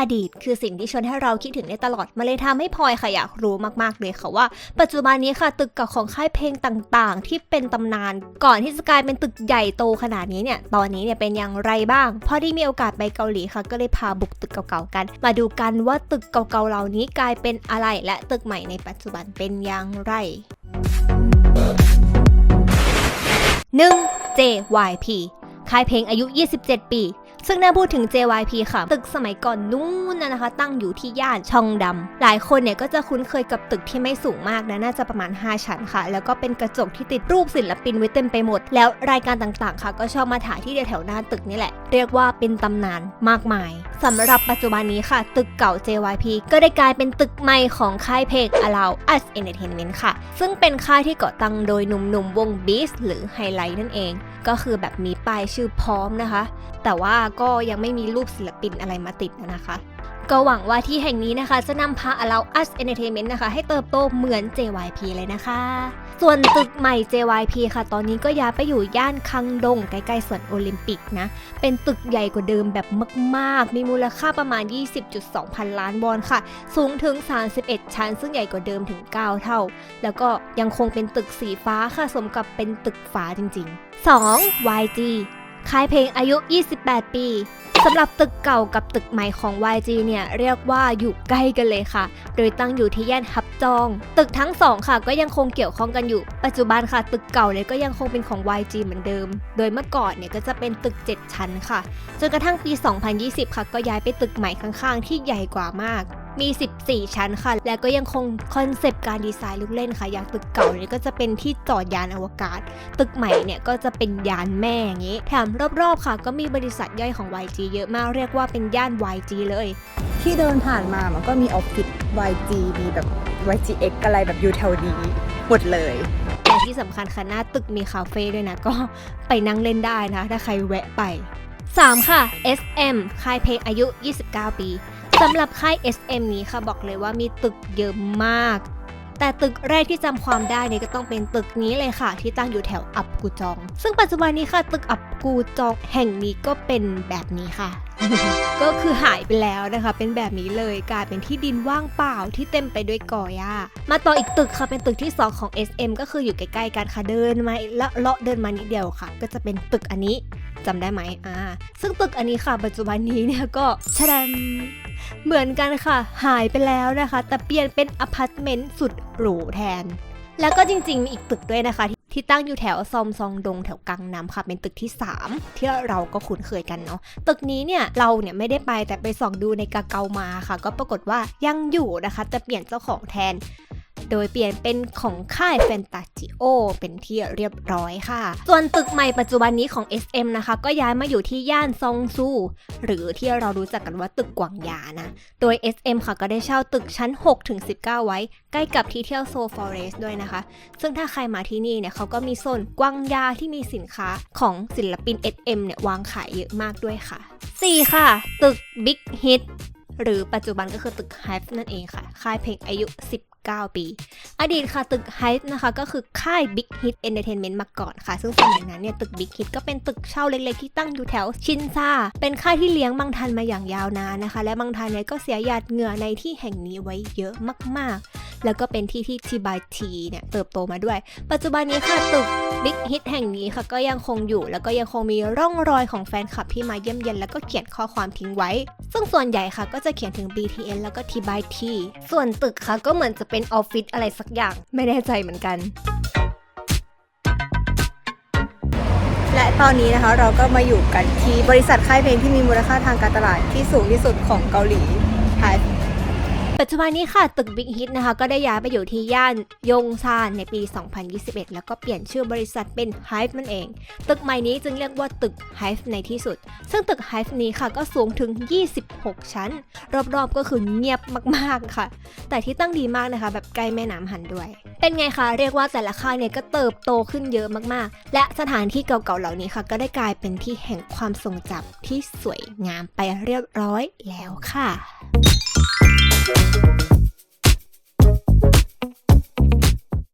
อดีต คือสิ่งที่ชวนให้เราคิดถึงได้ตลอดมาเลยทำให้พลอยค่ะอยากรู้มากๆเลยค่ะว่า ปัจจุบันนี้ค่ะตึกเก่าของค่ายเพลงต่างๆ ที่เป็นตำนาน ก่อนที่จะกลายเป็นตึกใหญ่โตขนาดนี้เนี่ยตอนนี้เนี่ยเป็นอย่างไรบ้างพอได้มีโอกาสไปเกาหลีค่ะ ก็เลยพาบุกตึกเก่าๆกัน มาดูกันว่าตึกเก่าๆเหล่านี้กลายเป็นอะไรและตึกใหม่ในปัจจุบันเป็นอย่างไร 1. JYP ค่ายเพลงอายุ 27 ปี ซึ่งน่าพูดถึง JYP ค่ะ ตึกสมัยก่อนนู้นนะนะคะ ตั้งอยู่ที่ย่านชองดำหลายคนเนี่ยก็จะคุ้นเคยกับตึกที่ไม่สูงมากนะ น่าจะประมาณ 5 ชั้นค่ะ แล้วก็เป็นกระจกที่ติดรูปศิลปินไว้เต็มไปหมด แล้วรายการต่างๆ ค่ะ ก็ชอบมาถ่ายที่แถวหน้าตึกนี่แหละ เรียกว่าเป็นตำนานมากมายสำหรับปัจจุบันนี้ค่ะ ตึกเก่า JYP ก็ได้กลายเป็นตึกใหม่ของค่ายเพลง Allow Us Entertainment ค่ะ ซึ่งเป็นค่ายที่ก่อตั้งโดยหนุ่มๆวง Beast หรือ Highlight นั่นเองก็คือแบบมีป้ายชื่อพร้อมนะคะ แต่ว่าก็ยังไม่มีรูปศิลปินอะไรมาติดนะคะ ก็หวังว่าที่แห่งนี้นะคะ จะนำพา Allow Us Entertainment นะคะ ให้เติบโตเหมือน JYP เลยนะคะ ส่วนตึกใหม่ JYP ค่ะ ตอนนี้ก็ย้ายไปอยู่ย่านคังดง ใกล้ๆสวนโอลิมปิกนะ เป็นตึกใหญ่กว่าเดิมแบบมากๆ มีมูลค่าประมาณ 20.2 พันล้านวอนค่ะ สูงถึง 31 ชั้น ซึ่งใหญ่กว่าเดิมถึง 9 เท่า แล้วก็ยังคงเป็นตึกสีฟ้าค่ะสมกับเป็นตึกฟ้าจริง ๆ 2. YG ค่ายเพลงอายุ 28 ปีสำหรับตึกเก่ากับตึกใหม่ของ YG เนี่ยเรียกว่าอยู่ใกล้กันเลยค่ะ โดยตั้งอยู่ที่ย่านฮับจอง ตึกทั้งสองค่ะก็ยังคงเกี่ยวข้องกันอยู่ ปัจจุบันค่ะตึกเก่าเนี่ยก็ยังคงเป็นของ YG เหมือนเดิม โดยเมื่อก่อนเนี่ยก็จะเป็นตึก 7 ชั้นค่ะ จนกระทั่งปี 2020 ค่ะก็ย้ายไปตึกใหม่ข้างๆ ที่ใหญ่กว่ามาก มี 14 ชั้นค่ะ และก็ยังคงคอนเซปต์การดีไซน์ลูกเล่นค่ะ อย่างตึกเก่าเนี่ยก็จะเป็นที่จอดยานอวกาศ ตึกใหม่เนี่ยก็จะเป็นยานแม่อย่างนี้ แถมรอบๆค่ะ ก็มีบริษัทย่อยของ YG เยอะมากเรียกว่าเป็นย่าน YG เลย ที่เดินผ่านมามันก็มีออฟฟิศ YG มีแบบ YGX อะไรแบบอยู่แถวนี้หมดเลยและที่สำคัญค่ะหน้าตึกมีคาเฟ่ด้วยนะ ก็ไปนั่งเล่นได้นะ ถ้าใครแวะไป 3 ค่ะ SM ค่ายเพลงอายุ 29 ปี สำหรับค่าย SM นี้ค่ะบอกเลยว่ามีตึกเยอะมาก แต่ตึกแรกที่จำความได้เนี่ยก็ต้องเป็นตึกนี้เลยค่ะ ที่ตั้งอยู่แถวอับกูจอง ซึ่งปัจจุบันนี้ค่ะตึกอับกูจองแห่งนี้ก็เป็นแบบนี้ค่ะ ก็คือหายไปแล้วนะคะ เป็นแบบนี้เลยกลายเป็นที่ดินว่างเปล่าที่เต็มไปด้วยกอหญ้ามาต่ออีกตึกค่ะเป็นตึกที่ 2 ของ SM ก็คืออยู่ใกล้ๆกันค่ะเดินมาและเลาะเดินมานิดเดียวค่ะ ก็จะเป็นตึกอันนี้จำได้ไหมอ่าซึ่งตึกอันนี้ค่ะ ปัจจุบันนี้เนี่ยก็ชะแดม เหมือนกันค่ะ หายไปแล้วนะคะ แต่เปลี่ยนเป็นอพาร์ตเมนต์สุดหรูแทน แล้วก็จริงๆ มีอีกตึกด้วยนะคะที่ตั้งอยู่แถวซอมซองดงแถวกลางน้ำค่ะ เป็นตึกที่ 3 ที่เราก็คุ้นเคยกันเนาะตึกนี้เนี่ยเราเนี่ยไม่ได้ไปแต่ไปส่องดูในกาเกามาค่ะ ก็ปรากฏว่ายังอยู่นะคะ แต่เปลี่ยนเจ้าของแทน โดยเปลี่ยนเป็นของค่ายแฟนตาจิโอเป็นที่เรียบร้อยค่ะ ส่วนตึกใหม่ปัจจุบันนี้ของ SM นะคะ ก็ย้ายมาอยู่ที่ย่านซองซู หรือที่เรารู้จักกันว่าตึกกวางยานะ โดย SM ค่ะก็ได้เช่าตึกชั้น 6-19 ไว้ ใกล้กับที่เที่ยวโซฟอเรสด้วยนะคะ ซึ่งถ้าใครมาที่นี่เนี่ยเขาก็มีโซนกวางยาที่มีสินค้าของศิลปิน SM เนี่ยวางขายเยอะมากด้วยค่ะ 4 ค่ะ ตึก Big Hit หรือปัจจุบันก็คือตึก Hive นั่นเองค่ะ ค่ายเพลงอายุ 19 ปี อดีตค่ะตึก Hive นะคะก็คือค่าย Big Hit Entertainment มาก่อนค่ะ ซึ่งสมัยนั้นเนี่ยตึก Big Hit ก็เป็นตึกเช่าเล็กๆ ที่ตั้งอยู่แถวชินซาเป็นค่ายที่เลี้ยงบางทันมาอย่างยาวนานนะคะ และบางทันเนี่ยก็เสียหยาดเหงื่อในที่แห่งนี้ไว้เยอะมากๆ แล้วก็เป็นที่ที่ทีบายทีเนี่ยเติบโตมาด้วย ปัจจุบันนี้ค่ะตึกบิ๊กฮิตแห่งนี้ค่ะก็ยังคงอยู่ แล้วก็ยังคงมีร่องรอยของแฟนคลับที่มาเยี่ยมเยียนแล้วก็เขียนข้อความทิ้งไว้ ซึ่งส่วนใหญ่ค่ะก็จะเขียนถึง BTN แล้วก็ T by T ส่วนตึกค่ะก็เหมือนจะเป็นออฟฟิศอะไรสักอย่างไม่แน่ใจเหมือนกันและตอนนี้นะคะเราก็มาอยู่กันที่บริษัทค่ายเพลงที่มีมูลค่าทางการตลาดที่สูงที่สุดของเกาหลี ปัจจุบันนี้ค่ะตึก Big Hit นะคะก็ได้ย้ายไปอยู่ที่ย่านยงซานในปี 2021 แล้วก็เปลี่ยนชื่อบริษัทเป็น Hive นั่นเอง ตึกใหม่นี้จึงเรียกว่าตึก Hive ในที่สุด ซึ่งตึก Hive นี้ค่ะก็สูงถึง 26 ชั้น รอบๆก็คือเงียบมากๆค่ะ แต่ที่ตั้งดีมากนะคะ แบบใกล้แม่น้ำหันด้วย เป็นไงคะเรียกว่าแต่ละค่ายเนี่ยก็เติบโตขึ้นเยอะมากๆ และสถานที่เก่าๆเหล่านี้ค่ะ ก็ได้กลายเป็นที่แห่งความทรงจำที่สวยงามไปเรียบร้อยแล้วค่ะ Thank you.